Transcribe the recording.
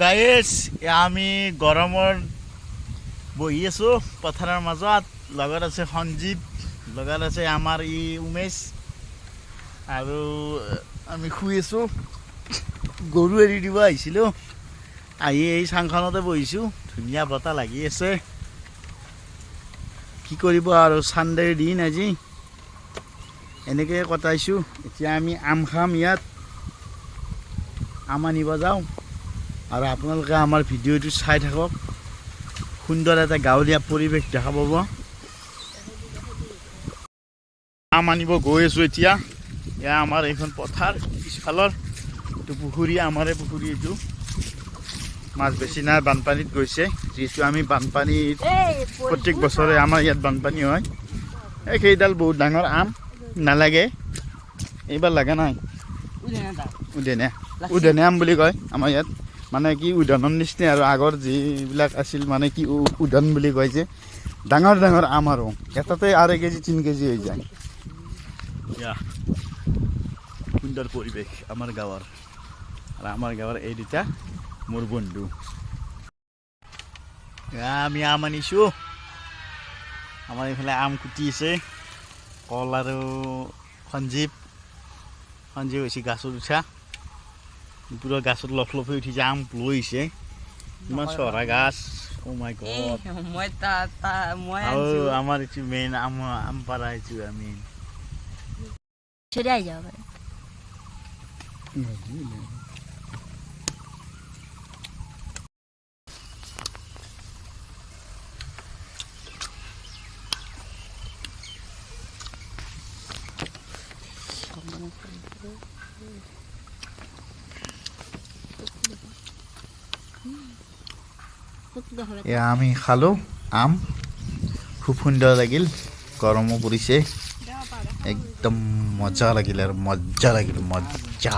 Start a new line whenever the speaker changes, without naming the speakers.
গাইছ আমি গৰমৰ বহি আছোঁ, পথাৰৰ মাজত। লগত আছে সঞ্জীৱ, লগত আছে আমাৰ ই উমেশ। আৰু আমি শুই আছোঁ। গৰু এৰি দিব আহিছিলোঁ। আহি এই চাংখনতে বহিছোঁ। ধুনীয়া বতাহ লাগি আছে। কি কৰিব আৰু চানডেৰ দিন আজি। এনেকৈ কটাইছোঁ। এতিয়া আমি আম খাম ইয়াত। আম আনিব যাওঁ। আৰু আপোনালোকে আমাৰ ভিডিঅ'টো চাই থাকক। সুন্দৰ এটা গাঁৱলীয়া পৰিৱেশ দেখা পাব। আম আনিব গৈ আছোঁ এতিয়া। এয়া আমাৰ এইখন পথাৰ পিছফালৰ। এইটো পুখুৰী আমাৰে পুখুৰী এইটো। মাছ বেছি নাই বানপানীত গৈছে। যিহেতু আমি বানপানীত প্ৰত্যেক বছৰে আমাৰ ইয়াত বানপানী হয়। এই সেইডাল বহুত ডাঙৰ আম। নালাগে। এইবাৰ লগা নাই। উদেনে উদেনে আম বুলি কয় আমাৰ ইয়াত। মানে কি উদনৰ নিচিনা আৰু আগৰ যিবিলাক আছিল মানে কি উ- উদন বুলি কয় যে, ডাঙৰ ডাঙৰ আম আৰু এটাতে আঢ়ৈ কেজি, তিনি কেজি হৈ যায়। সুন্দৰ পৰিৱেশ আমাৰ গাঁৱৰ। আৰু আমাৰ গাঁৱৰ এই দুটা মোৰ বন্ধু। আমি আম আনিছোঁ। আমাৰ এইফালে আম কুটি আছে, কল আৰু সঞ্জীৱ। সঞ্জীৱ হৈছে গাছত উঠা। পুৰা গাছত লফ লফি উঠিছে আম লৈছে ইমান চহৰা গাছ অ মাই গড
মই তা তা মই
আৰু
আনছো
আমাৰ এইটো মেইন আম আম পাৰা এইটো আমি
ছেড়ে আই যাবে
এয়া আমি খালোঁ আম খুব সুন্দৰ লাগিল গৰমো পৰিছে। একদম মজা লাগিল আৰু মজা লাগিল মজা।